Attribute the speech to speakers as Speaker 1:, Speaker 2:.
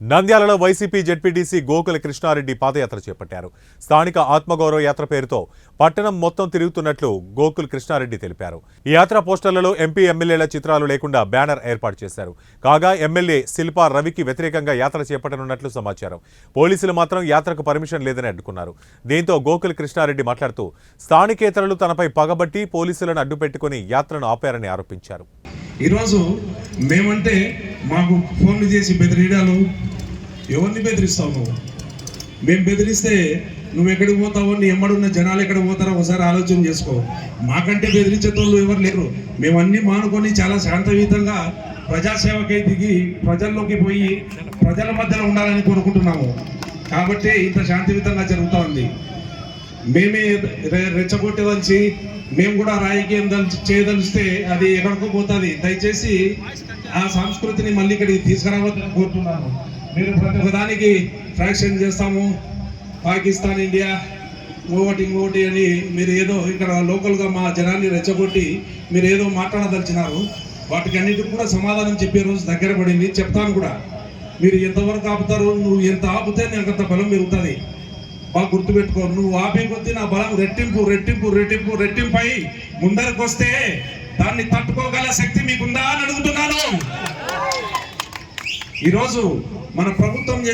Speaker 1: నంద్యాలలో YCP ZPTC Gokula Krishna Reddy పాదయాత్ర చేపట్టారు. స్థానిక ఆత్మగౌరవ యాత్ర పేరుతో పట్టణం మొత్తం తిరుగుతున్నట్లు గోకుల్ కృష్ణారెడ్డి తెలిపారు. ఈ యాత్ర పోస్టర్లలో ఎంపీ ఎమ్మెల్యేల చిత్రాలు లేకుండా బ్యానర్ ఏర్పాటు చేశారు. కాగా ఎమ్మెల్యే శిల్పా రవికి వ్యతిరేకంగా యాత్ర చేపట్టనున్నట్లు సమాచారం. పోలీసులు మాత్రం యాత్రకు పర్మిషన్ లేదని అడ్డుకున్నారు. దీంతో గోకుల్ కృష్ణారెడ్డి మాట్లాడుతూ స్థానికేతరులు తనపై పగబట్టి పోలీసులను అడ్డుపెట్టుకుని యాత్రను ఆపారని ఆరోపించారు.
Speaker 2: ఈరోజు మేమంటే మాకు ఫోన్లు చేసి బెదిరియడాలు ఎవరిని బెదిరిస్తావు నువ్వు? మేము బెదిరిస్తే నువ్వు ఎక్కడికి పోతావో నీ ఎమ్మడున్న జనాలు ఎక్కడ పోతారో ఒకసారి ఆలోచన చేసుకో. మాకంటే బెదిరించేటోళ్ళు ఎవరు లేరు. మేము అన్ని మానుకొని చాలా శాంతయుతంగా ప్రజాసేవకై దిగి ప్రజల్లోకి పోయి ప్రజల మధ్యలో ఉండాలని కోరుకుంటున్నాము. కాబట్టి ఇంత శాంతియుతంగా జరుగుతూ ఉంది. మేమే రె- రెచ్చగొట్టదలిచి మేము కూడా రాజకీయం దలిచి చేయదలిస్తే అది ఎక్కడికో పోతుంది. దయచేసి ఆ సంస్కృతిని మళ్ళీ ఇక్కడికి తీసుకురావద్దని కోరుతున్నాను మీరు ప్రతి ఒక్కదానికి ఫ్రాక్షన్ చేస్తాము. పాకిస్తాన్ ఇండియా ఇంకొకటి ఇంకొకటి అని మీరు ఏదో ఇక్కడ లోకల్గా మా జనాన్ని రెచ్చగొట్టి మీరు ఏదో మాట్లాడదలిచినారు. వాటికి అన్నిటికి కూడా సమాధానం చెప్పే రోజు దగ్గర పడింది. చెప్తాను కూడా. మీరు ఎంతవరకు ఆపుతారు నువ్వు ఎంత ఆపితే నీకు అంత బలం పెరుగుతుంది. బాగా గుర్తుపెట్టుకో నువ్వు ఆపే కొద్దీ నా బలం రెట్టింపు రెట్టింపు రెట్టింపు రెట్టింపు అయి ముందరకు వస్తే దాన్ని తట్టుకోగల శక్తి మీకుందా అని అడుగుతున్నాను ఈరోజు మన ప్రభుత్వం చేసే